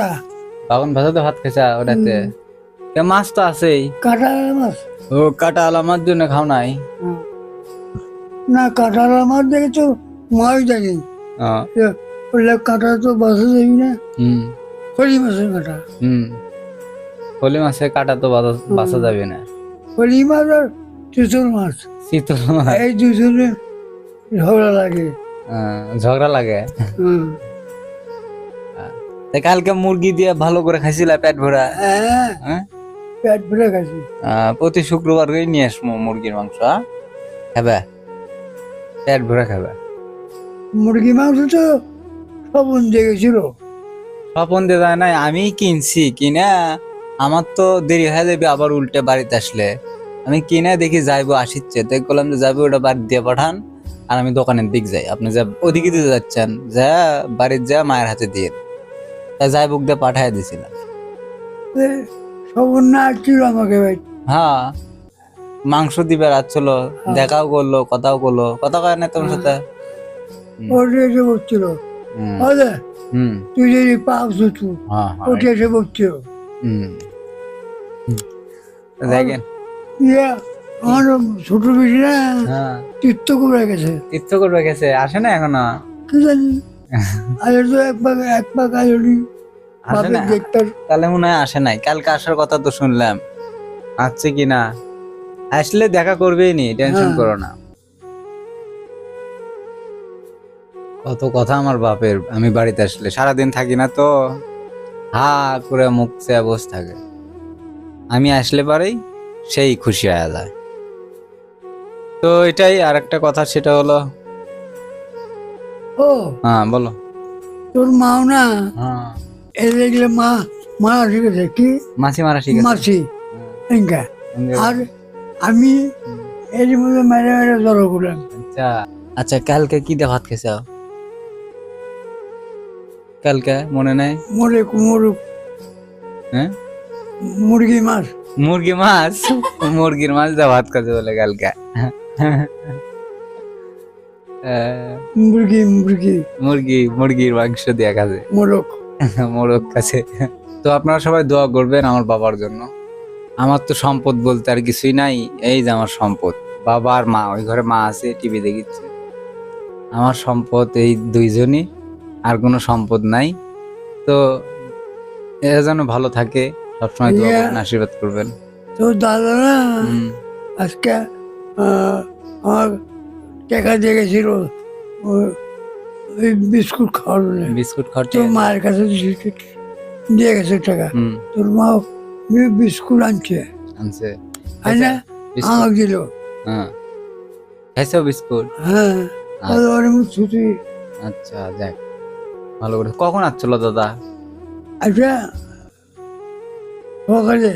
ভাজা বাগান ভাজাতে ভাত খেয়েছা ওটাতে? কে মাছ তো আছেই। কাঁটা মাছ? ও কাটা আলা মাছ জন্য খাও নাই। না কাঁটার মাছ দেখেছ? মাছ দেখি ও, বললে কাঁটা তো বাসা যাবি না? হুম। হলি মাছের কাঁটা। হুম। ফলি মাছে কাটা তো বাঁচা যাবে না। হলি মাছ আর চিতল মাছ। শীতল মাছ? এই দুজনে ঝগড়া লাগে। ঝগড়া লাগে? হুম। তা কালকে মুরগি দিয়ে ভালো করে খাইছিলা পেট ভরা? হ্যাঁ। হ্যাঁ? পেট ভরে গেছে প্রতি শুক্রবার করে নিয়ে আসব মুরগির মাংস? খাবে পেট ভরে খাবে মুরগি মাংস তো সবন দেখেছিল স্বপন দিয়ে যায় নাই আমি কিনছি কিনা আমার তো দেরি হয়ে যাবে আবার উল্টে বাড়িতে আসলে। আমি কিনে দেখি যাইবো আসিচ্ছে। তাই বললাম যে যাব ওটা বাড়ি দিয়ে পাঠান আর আমি দোকানের দিক যাই। আপনি যা ওদিকে দিতে যাচ্ছেন যা বাড়ির যা মায়ের হাতে দিয়ে। তাই যাই বুক দিয়ে দিছিলাম না আসছিল আমাকে ভাই। হ্যাঁ মাংস দিবে রাত দেখাও করল কথাও করল। কথা কয় না তোমার সাথে? ওটা এসে বসছিল হুম, তুই যদি হ্যাঁ হ্যাঁ। ওটা এসে বসছিল। দেখেন। ইয়ে আমার ছোট হ্যাঁ। তীর্থ করে গেছে। তীর্থ করবে গেছে আসে না এখনও? কি জানি। আজ তো এক পাক এক পাক আয়োনি তাহলে মনে হয় আসে নাই। কালকে আসার কথা তো শুনলাম। আসছে কি না? আসলে দেখা করবেই নি টেনশন হ্যাঁ। করো না। কত কথা আমার বাপের আমি বাড়িতে আসলে সারাদিন থাকি না তো। হা করে মুখ চেয়ে বসে থাকে। আমি আসলে পারেই সেই খুশি হয়ে যায়। তো এটাই আর একটা কথা সেটা হলো ও। হ্যাঁ বলো। তোর মাও না হ্যাঁ। এ দেখলে মা মা শিখেছে কি? মাসি মারা আছে। মাসি হুম। আর আমি এর মধ্যে মেরে মেরে জড়ো করলাম। আচ্ছা। আচ্ছা কালকে কি দিয়ে ভাত খেয়েছ? কালকে মনে নাই? মরে কুমড় হ্যাঁ? মুরগি মাছ। মুরগি মাছ? মুরগির মাছ দিয়ে ভাত খাচ্ছে বলে কালকে। মুরগি মুরগি। মুরগি মুরগির মাংস দিয়ে খাচ্ছে। মোরগ। মোরগ কাছে। তো আপনারা সবাই দোয়া করবেন আমার বাবার জন্য। আমার তো সম্পদ বলতে আর কিছুই নাই এই যে আমার সম্পদ। বাবা আর মা ওই ঘরে মা আছে টিভি দেখিচ্ছে আমার সম্পদ এই দুইজনই আর কোনো সম্পদ নাই। তো এরা যেন ভালো থাকে সবসময় দোয়া করবেন আশীর্বাদ করবেন। তো দাদা না আজকে আমার টাকা দিয়ে গেছিল বিস্কুট খাওয়ার বিস্কুট খাওয়ার তোর মায়ের কাছে দিয়ে গেছে টাকা। তোর মা বিস্কুট আনছে। আনছে। তাই না? আমাকে দিল। হ্যাঁ। খাইছো বিস্কুট? হ্যাঁ। আর অনেক ছুটি। আচ্ছা যাক। ভালো করে। কখন আসছিল দাদা? আচ্ছা সকালে।